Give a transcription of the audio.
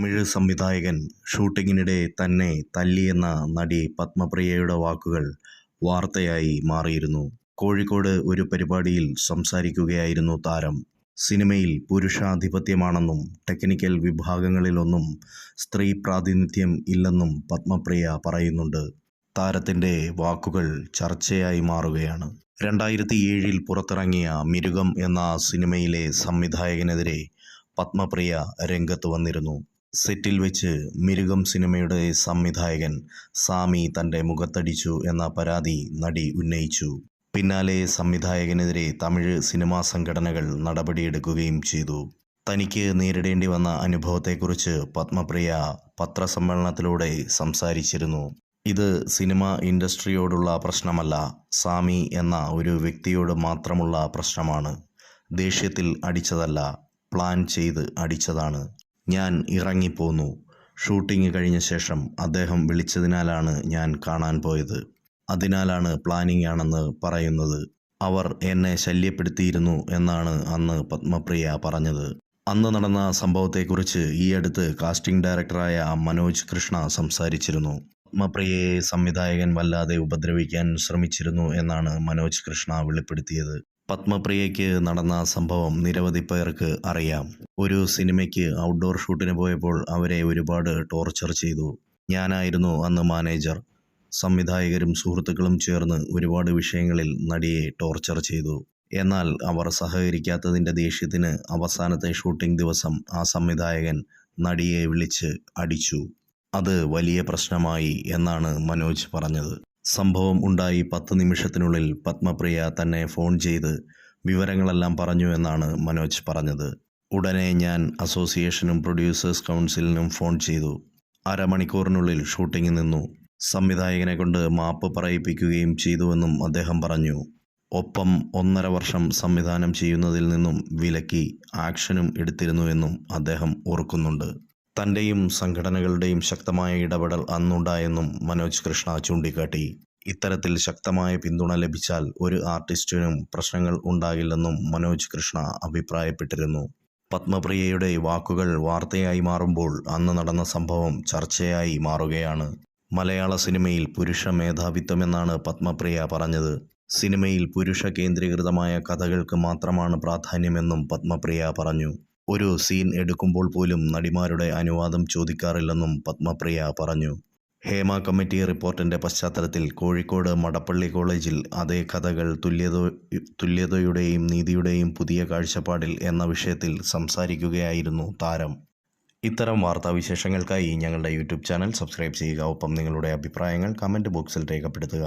തമിഴ് സംവിധായകൻ ഷൂട്ടിങ്ങിനിടെ തന്നെ തല്ലിയെന്ന നടി പത്മപ്രിയയുടെ വാക്കുകൾ വാർത്തയായി മാറിയിരുന്നു. കോഴിക്കോട് ഒരു പരിപാടിയിൽ സംസാരിക്കുകയായിരുന്നു താരം. സിനിമയിൽ പുരുഷാധിപത്യമാണെന്നും ടെക്നിക്കൽ വിഭാഗങ്ങളിലൊന്നും സ്ത്രീ പ്രാതിനിധ്യം ഇല്ലെന്നും പത്മപ്രിയ പറയുന്നുണ്ട്. താരത്തിന്റെ വാക്കുകൾ ചർച്ചയായി മാറുകയാണ്. രണ്ടായിരത്തി ഏഴിൽ പുറത്തിറങ്ങിയ മിരുകം എന്ന സിനിമയിലെ സംവിധായകനെതിരെ പത്മപ്രിയ രംഗത്ത് വന്നിരുന്നു. സെറ്റിൽ വെച്ച് മിരുകം സിനിമയുടെ സംവിധായകൻ സാമി തന്റെ മുഖത്തടിച്ചു എന്ന പരാതി നടി ഉന്നയിച്ചു. പിന്നാലെ സംവിധായകനെതിരെ തമിഴ് സിനിമാ സംഘടനകൾ നടപടിയെടുക്കുകയും ചെയ്തു. തനിക്ക് നേരിടേണ്ടി വന്ന അനുഭവത്തെക്കുറിച്ച് പത്മപ്രിയ പത്രസമ്മേളനത്തിലൂടെ സംസാരിച്ചിരുന്നു. ഇത് സിനിമ ഇൻഡസ്ട്രിയോടുള്ള പ്രശ്നമല്ല സാമി എന്ന ഒരു വ്യക്തിയോട് മാത്രമുള്ള പ്രശ്നമാണ്. ദേഷ്യത്തിൽ അടിച്ചതല്ല പ്ലാൻ ചെയ്ത് അടിച്ചതാണ്. ഞാൻ ഇറങ്ങിപ്പോന്നു. ഷൂട്ടിംഗ് കഴിഞ്ഞ ശേഷം അദ്ദേഹം വിളിച്ചതിനാലാണ് ഞാൻ കാണാൻ പോയത്. അതിനാലാണ് പ്ലാനിംഗ് ആണെന്ന് പറയുന്നത്. അവർ എന്നെ ശല്യപ്പെടുത്തിയിരുന്നു എന്നാണ് അന്ന് പത്മപ്രിയ പറഞ്ഞത്. അന്ന് നടന്ന സംഭവത്തെക്കുറിച്ച് ഈയടുത്ത് കാസ്റ്റിംഗ് ഡയറക്ടറായ മനോജ് കൃഷ്ണ സംസാരിച്ചിരുന്നു. പത്മപ്രിയയെ സംവിധായകൻ വല്ലാതെ ഉപദ്രവിക്കാൻ ശ്രമിച്ചിരുന്നു എന്നാണ് മനോജ് കൃഷ്ണ വെളിപ്പെടുത്തിയത്. പത്മപ്രിയയ്ക്ക് നടന്ന സംഭവം നിരവധി പേർക്ക് അറിയാം. ഒരു സിനിമയ്ക്ക് ഔട്ട്ഡോർ ഷൂട്ടിന് പോയപ്പോൾ അവരെ ഒരുപാട് ടോർച്ചർ ചെയ്തു. ഞാനായിരുന്നു അന്ന് മാനേജർ സംവിധായകരും സുഹൃത്തുക്കളും ചേർന്ന് ഒരുപാട് വിഷയങ്ങളിൽ നടിയെ ടോർച്ചർ ചെയ്തു. എന്നാൽ അവർ സഹകരിക്കാത്തതിന്റെ ദേഷ്യത്തിന് അവസാനത്തെ ഷൂട്ടിംഗ് ദിവസം ആ സംവിധായകൻ നടിയെ വിളിച്ച് അടിച്ചു. അത് വലിയ പ്രശ്നമായി എന്നാണ് മനോജ് പറഞ്ഞത്. സംഭവം ഉണ്ടായി പത്ത് നിമിഷത്തിനുള്ളിൽ പത്മപ്രിയ തന്നെ ഫോൺ ചെയ്ത് വിവരങ്ങളെല്ലാം പറഞ്ഞു എന്നാണ് മനോജ് പറഞ്ഞത്. ഉടനെ ഞാൻ അസോസിയേഷനും പ്രൊഡ്യൂസേഴ്സ് കൗൺസിലിനും ഫോൺ ചെയ്തു. അരമണിക്കൂറിനുള്ളിൽ ഷൂട്ടിംഗ് നിന്നു. സംവിധായകനെ കൊണ്ട് മാപ്പ് പറയിപ്പിക്കുകയും ചെയ്തുവെന്നും അദ്ദേഹം പറഞ്ഞു. ഒപ്പം ഒന്നര വർഷം സംവിധാനം ചെയ്യുന്നതിൽ നിന്നും വിലക്കി ആക്ഷനും എടുത്തിരുന്നുവെന്നും അദ്ദേഹം ഓർക്കുന്നുണ്ട്. തന്റെയും സംഘടനകളുടെയും ശക്തമായ ഇടപെടൽ അന്നുണ്ടായെന്നും മനോജ് കൃഷ്ണ ചൂണ്ടിക്കാട്ടി. ഇത്തരത്തിൽ ശക്തമായ പിന്തുണ ലഭിച്ചാൽ ഒരു ആർട്ടിസ്റ്റിനും പ്രശ്നങ്ങൾ ഉണ്ടാകില്ലെന്നും മനോജ് കൃഷ്ണ അഭിപ്രായപ്പെട്ടിരുന്നു. പത്മപ്രിയയുടെ വാക്കുകൾ വാർത്തയായി മാറുമ്പോൾ അന്ന് നടന്ന സംഭവം ചർച്ചയായി മാറുകയാണ്. മലയാള സിനിമയിൽ പുരുഷ മേധാവിത്വമെന്നാണ് പത്മപ്രിയ പറഞ്ഞത്. സിനിമയിൽ പുരുഷ കേന്ദ്രീകൃതമായ കഥകൾക്ക് മാത്രമാണ് പ്രാധാന്യമെന്നും പത്മപ്രിയ പറഞ്ഞു. ഒരു സീൻ എടുക്കുമ്പോൾ പോലും നടിമാരുടെ അനുവാദം ചോദിക്കാറില്ലെന്നും പത്മപ്രിയ പറഞ്ഞു. ഹേമ കമ്മിറ്റി റിപ്പോർട്ടിന്റെ പശ്ചാത്തലത്തിൽ കോഴിക്കോട് മടപ്പള്ളി കോളേജിൽ അതേ കഥകൾ തുല്യത തുല്യതയുടെയും നീതിയുടെയും പുതിയ കാഴ്ചപ്പാടിൽ എന്ന വിഷയത്തിൽ സംസാരിക്കുകയായിരുന്നു താരം. ഇത്തരം വാർത്താവിശേഷങ്ങൾക്കായി ഞങ്ങളുടെ യൂട്യൂബ് ചാനൽ സബ്സ്ക്രൈബ് ചെയ്യുക. ഒപ്പം നിങ്ങളുടെ അഭിപ്രായങ്ങൾ കമന്റ് ബോക്സിൽ രേഖപ്പെടുത്തുക.